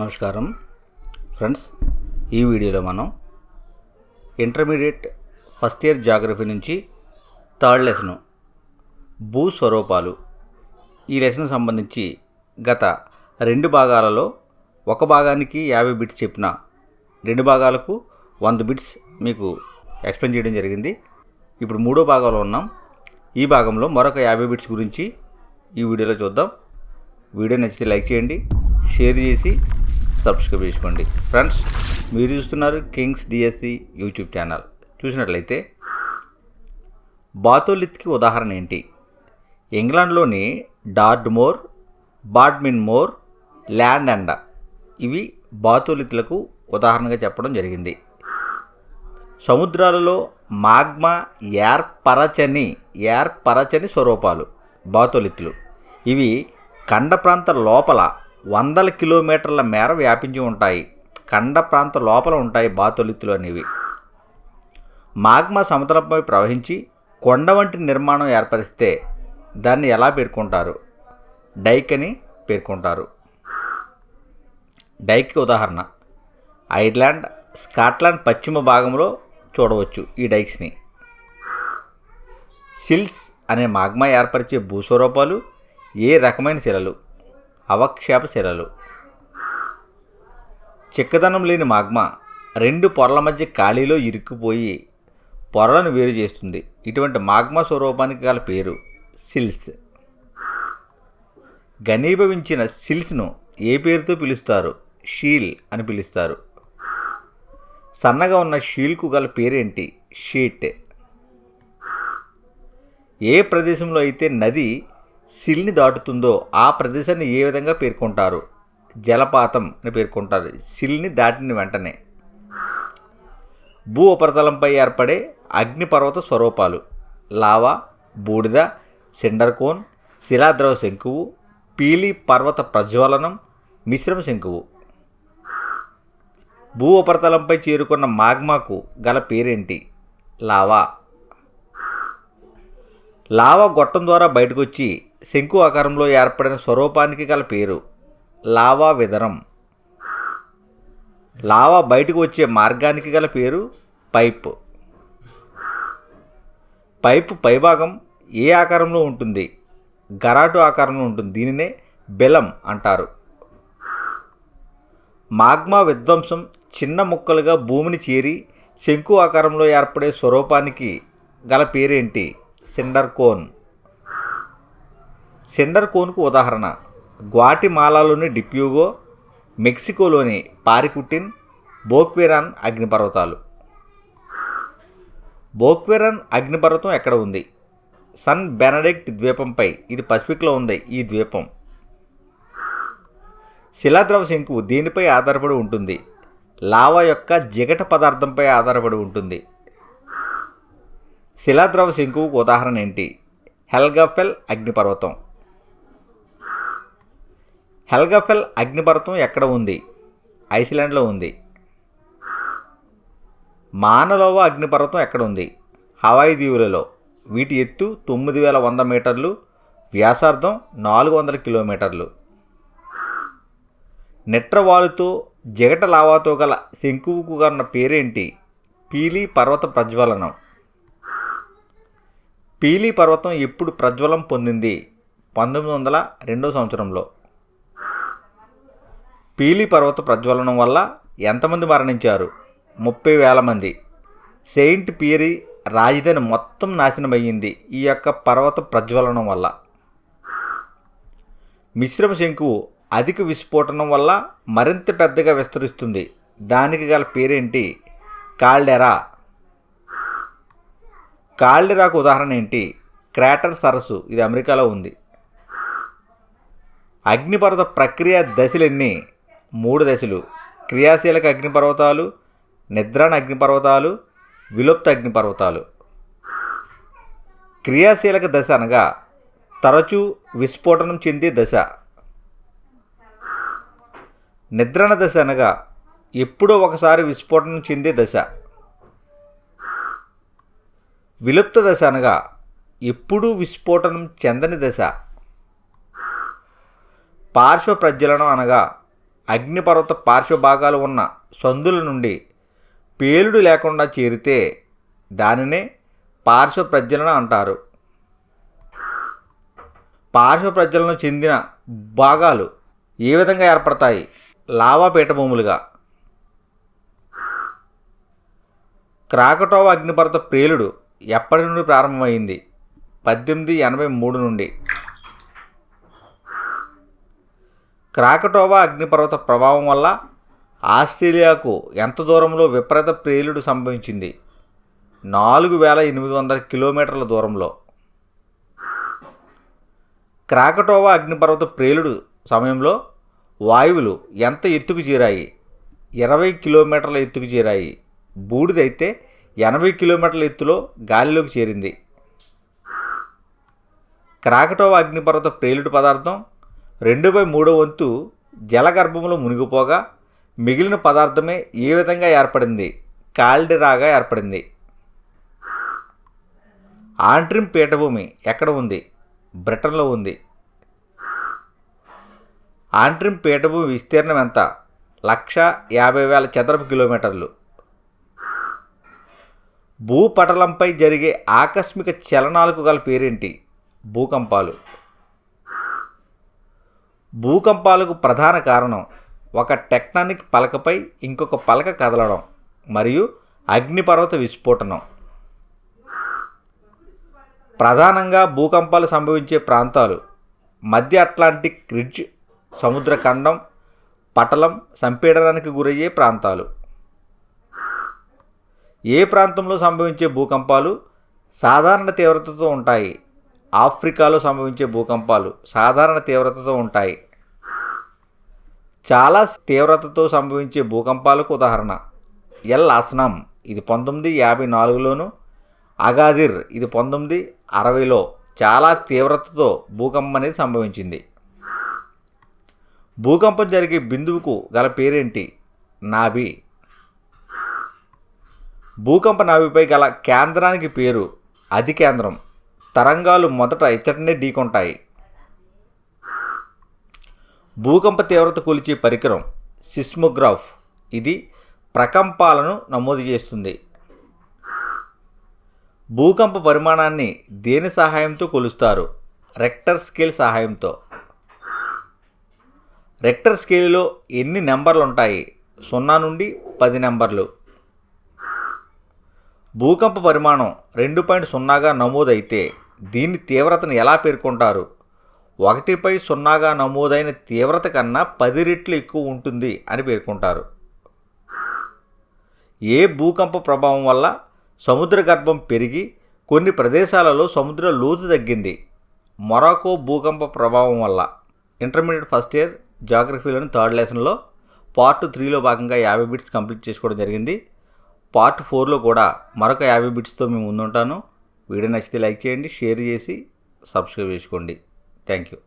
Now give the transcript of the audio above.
నమస్కారం. ఫ్రెండ్స్ ఈ వీడియోలో మనం ఇంటర్మీడియట్ ఫస్ట్ ఇయర్ జాగ్రఫీ నుంచి థర్డ్ లెసన్ భూ స్వరూపాలు ఈ లెసన్ సంబంధించి గత రెండు భాగాలలో ఒక భాగానికి యాభై బిట్స్ చెప్పిన రెండు భాగాలకు వంద బిట్స్ మీకు ఎక్స్ప్లెయిన్ చేయడం జరిగింది. ఇప్పుడు మూడో భాగంలో ఉన్నాం. ఈ భాగంలో మరొక యాభై బిట్స్ గురించి ఈ వీడియోలో చూద్దాం. వీడియో నచ్చితే లైక్ చేయండి షేర్ చేసి సబ్స్క్రైబ్ చేసుకోండి. ఫ్రెండ్స్ మీరు చూస్తున్నారు కింగ్స్ డిఎస్సి యూట్యూబ్ ఛానల్. చూసినట్లయితే బాతోలిత్కి ఉదాహరణ ఏంటి? ఇంగ్లాండ్లోని డార్డ్మోర్ బాడ్మిన్మోర్ ల్యాండ్ అండ ఇవి బాతోలిత్లకు ఉదాహరణగా చెప్పడం జరిగింది. సముద్రాలలో మాగ్మా ఏర్పరచని ఏర్పరచని స్వరూపాలు బాతోలిత్లు. ఇవి ఖండ ప్రాంత లోపల వందల కిలోమీటర్ల మేర వ్యాపించి ఉంటాయి. ఖండ ప్రాంత లోపల ఉంటాయి బాతొలిత్తులు అనేవి. మాగ్మా సముద్రంపై ప్రవహించి కొండ వంటి నిర్మాణం ఏర్పరిస్తే దాన్ని ఎలా పేర్కొంటారు? డైక్ అని పేర్కొంటారు. డైక్కి ఉదాహరణ. ఐర్లాండ్ స్కాట్లాండ్ పశ్చిమ భాగంలో చూడవచ్చు ఈ డైక్స్ని. సిల్స్ అనే మాగ్మా ఏర్పరిచే భూస్వరూపాలు ఏ రకమైన శిలలు అవక్షేప శిలలు చిక్కదనం లేని మాగ్మా రెండు పొరల మధ్య ఖాళీలో ఇరుక్కుపోయి పొరలను వేరు చేస్తుంది. ఇటువంటి మాగ్మా స్వరూపానికి గల పేరు సిల్స్. ఘనీభవించిన సిల్స్ను ఏ పేరుతో పిలుస్తారు? షీల్ అని పిలుస్తారు. సన్నగా ఉన్న షీల్కు గల పేరేంటి? షీట్. ఏ ప్రదేశంలో అయితే నది సిల్ని దాటుతుందో ఆ ప్రదేశాన్ని ఏ విధంగా పేర్కొంటారు? జలపాతం అని పేర్కొంటారు. సిల్ని దాటిన వెంటనే. భూ ఉపరితలంపై ఏర్పడే అగ్నిపర్వత స్వరూపాలు. లావా బూడిద సిండర్కోన్ శిలాద్రవ శంకువు పీలి పర్వత ప్రజ్వలనం మిశ్రమ శంకువు. భూ ఉపరితలంపై చేరుకున్న మాగ్మాకు గల పేరేంటి? లావా. లావా గొట్టం ద్వారా బయటకు వచ్చి శంకు ఆకారంలో ఏర్పడిన స్వరూపానికి గల పేరు లావా విదరం. లావా బయటకు వచ్చే మార్గానికి గల పేరు పైప్. పైపు పైభాగం ఏ ఆకారంలో ఉంటుంది? గరాటు ఆకారంలో ఉంటుంది. దీనినే బెలం అంటారు. మాగ్మా విధ్వంసం చిన్న ముక్కలుగా భూమిని చేరి శంకు ఆకారంలో ఏర్పడే స్వరూపానికి గల పేరేంటి? Cinder cone. సిండర్ కోన్కు ఉదాహరణ. గ్వాటిమాలాలోని డిప్యూగో మెక్సికోలోని పారికుటిన్ బోక్వెరాన్ అగ్నిపర్వతాలు. బోక్వెరాన్ అగ్నిపర్వతం ఎక్కడ ఉంది? సన్ బెనడిక్ట్ ద్వీపంపై. ఇది పసిఫిక్లో ఉంది ఈ ద్వీపం. శిలాద్రవ శంకు దీనిపై ఆధారపడి ఉంటుంది. లావా యొక్క జిగట పదార్థంపై ఆధారపడి ఉంటుంది. శిలాద్రవ శంకువుకు ఉదాహరణ ఏంటి? హెల్గఫెల్ అగ్నిపర్వతం. హెల్గఫెల్ అగ్నిపర్వతం ఎక్కడ ఉంది? ఐస్లాండ్లో ఉంది. మానలోవ అగ్నిపర్వతం ఎక్కడ ఉంది? హవాయి దీవులలో. వీటి ఎత్తు తొమ్మిది వేల వంద మీటర్లు వ్యాసార్థం నాలుగు వందల కిలోమీటర్లు. నెట్రవాలుతో జగట లావాతో గల శంకువుకు గన్న పేరేంటి? పీలి పర్వత ప్రజ్వలనం. పీలి పర్వతం ఎప్పుడు ప్రజ్వలం పొందింది? పంతొమ్మిది వందల రెండో సంవత్సరంలో. పీలి పర్వత ప్రజ్వలనం వల్ల ఎంతమంది మరణించారు? ముప్పై వేల మంది. సెయింట్ పీరి రాజధాని మొత్తం నాశనమయ్యింది ఈ యొక్క పర్వత ప్రజ్వలనం వల్ల. మిశ్రమ శంకువు అధిక విస్ఫోటనం వల్ల మరింత పెద్దగా విస్తరిస్తుంది. దానికి గల పేరేంటి? కాల్డెరా. కాల్డెరాకు ఉదాహరణ ఏంటి? క్రాటర్ సరస్సు. ఇది అమెరికాలో ఉంది. అగ్నిపర్వత ప్రక్రియ దశలన్నీ? మూడు దశలు. క్రియాశీలక అగ్నిపర్వతాలు నిద్రాణ అగ్నిపర్వతాలు విలుప్త అగ్నిపర్వతాలు. క్రియాశీలక దశ అనగా తరచూ విస్ఫోటనం చెందే దశ. నిద్రణ దశ అనగా ఎప్పుడో ఒకసారి విస్ఫోటనం చెందే దశ. విలుప్త దశ అనగా ఎప్పుడూ విస్ఫోటనం చెందని దశ. పార్శ్వ ప్రజ్వలనం అనగా అగ్నిపర్వత పార్శ్వ భాగాలు ఉన్న సందుల నుండి పేలుడు లేకుండా చేరితే దానినే పార్శ్వ ప్రజ్వలన అంటారు. పార్శ్వ ప్రజ్వలన చెందిన భాగాలు ఏ విధంగా ఏర్పడతాయి? లావా పీఠభూములుగా. క్రాకటోవ అగ్నిపర్వత పేలుడు ఎప్పటి నుండి ప్రారంభమైంది? పద్దెనిమిది ఎనభై మూడు నుండి. క్రాకటోవా అగ్నిపర్వత ప్రభావం వల్ల ఆస్ట్రేలియాకు ఎంత దూరంలో విపరీత ప్రేలుడు సంభవించింది? నాలుగు వేల ఎనిమిది వందల కిలోమీటర్ల దూరంలో. క్రాకటోవా అగ్నిపర్వత ప్రేలుడు సమయంలో వాయువులు ఎంత ఎత్తుకు చేరాయి? ఇరవై కిలోమీటర్ల ఎత్తుకు చేరాయి. బూడిదైతే ఎనభై కిలోమీటర్ల ఎత్తులో గాలిలోకి చేరింది. క్రాకటోవా అగ్నిపర్వత ప్రేలుడు పదార్థం రెండు బై మూడో వంతు జలగర్భంలో మునిగిపోగా మిగిలిన పదార్థమే ఏ విధంగా ఏర్పడింది? కాల్డిరాగా ఏర్పడింది. ఆంట్రిమ్ పీఠభూమి ఎక్కడ ఉంది? బ్రిటన్లో ఉంది. ఆంట్రిమ్ పీఠభూమి విస్తీర్ణం ఎంత? లక్ష యాభై వేల చదరపు కిలోమీటర్లు. భూపటలంపై జరిగే ఆకస్మిక చలనాలకు గల పేరేంటి? భూకంపాలు. భూకంపాలకు ప్రధాన కారణం ఒక టెక్టానిక్ పలకపై ఇంకొక పలక కదలడం మరియు అగ్నిపర్వత విస్ఫోటనం. ప్రధానంగా భూకంపాలు సంభవించే ప్రాంతాలు మధ్య అట్లాంటిక్ రిడ్జ్ సముద్ర ఖండం పటలం సంపీడనానికి గురయ్యే ప్రాంతాలు. ఏ ప్రాంతంలో సంభవించే భూకంపాలు సాధారణ తీవ్రతతో ఉంటాయి? ఆఫ్రికాలో సంభవించే భూకంపాలు సాధారణ తీవ్రతతో ఉంటాయి. చాలా తీవ్రతతో సంభవించే భూకంపాలకు ఉదాహరణ. ఎల్ అస్నాం ఇది పంతొమ్మిది యాభై నాలుగులోను. అగాదిర్ ఇది పంతొమ్మిది అరవైలో. చాలా తీవ్రతతో భూకంపం అనేది సంభవించింది. భూకంపం జరిగే బిందువుకు గల పేరేంటి? నాభి. భూకంప నాభిపై గల కేంద్రానికి పేరు అధికేంద్రం. తరంగాలు మొదట ఇచ్చటనే ఢీకొంటాయి. భూకంప తీవ్రత కొలిచే పరికరం సిస్మోగ్రాఫ్. ఇది ప్రకంపాలను నమోదు చేస్తుంది. భూకంప పరిమాణాన్ని దేని సహాయంతో కొలుస్తారు? రెక్టర్ స్కేల్ సహాయంతో. రెక్టర్ స్కేల్లో ఎన్ని నెంబర్లు ఉంటాయి సున్నా నుండి పది నెంబర్లు. భూకంప పరిమాణం రెండు పాయింట్ సున్నాగా నమోదైతే దీని తీవ్రతను ఎలా పేర్కొంటారు? ఒకటిపై సున్నాగా నమోదైన తీవ్రత కన్నా పది రెట్లు ఎక్కువ ఉంటుంది అని పేర్కొంటారు. ఏ భూకంప ప్రభావం వల్ల సముద్ర గర్భం పెరిగి కొన్ని ప్రదేశాలలో సముద్ర లోతు తగ్గింది? మొరాకో భూకంప ప్రభావం వల్ల. ఇంటర్మీడియట్ ఫస్ట్ ఇయర్ జాగ్రఫీలోని థర్డ్ లెసన్లో పార్ట్ త్రీలో భాగంగా యాభై బిట్స్ కంప్లీట్ చేసుకోవడం జరిగింది. పార్ట్ ఫోర్లో కూడా మరొక యాభై బిట్స్తో మేము ముందుంటాను. వీడియో నచ్చితే లైక్ చేయండి షేర్ చేసి సబ్స్క్రైబ్ చేసుకోండి. Thank you.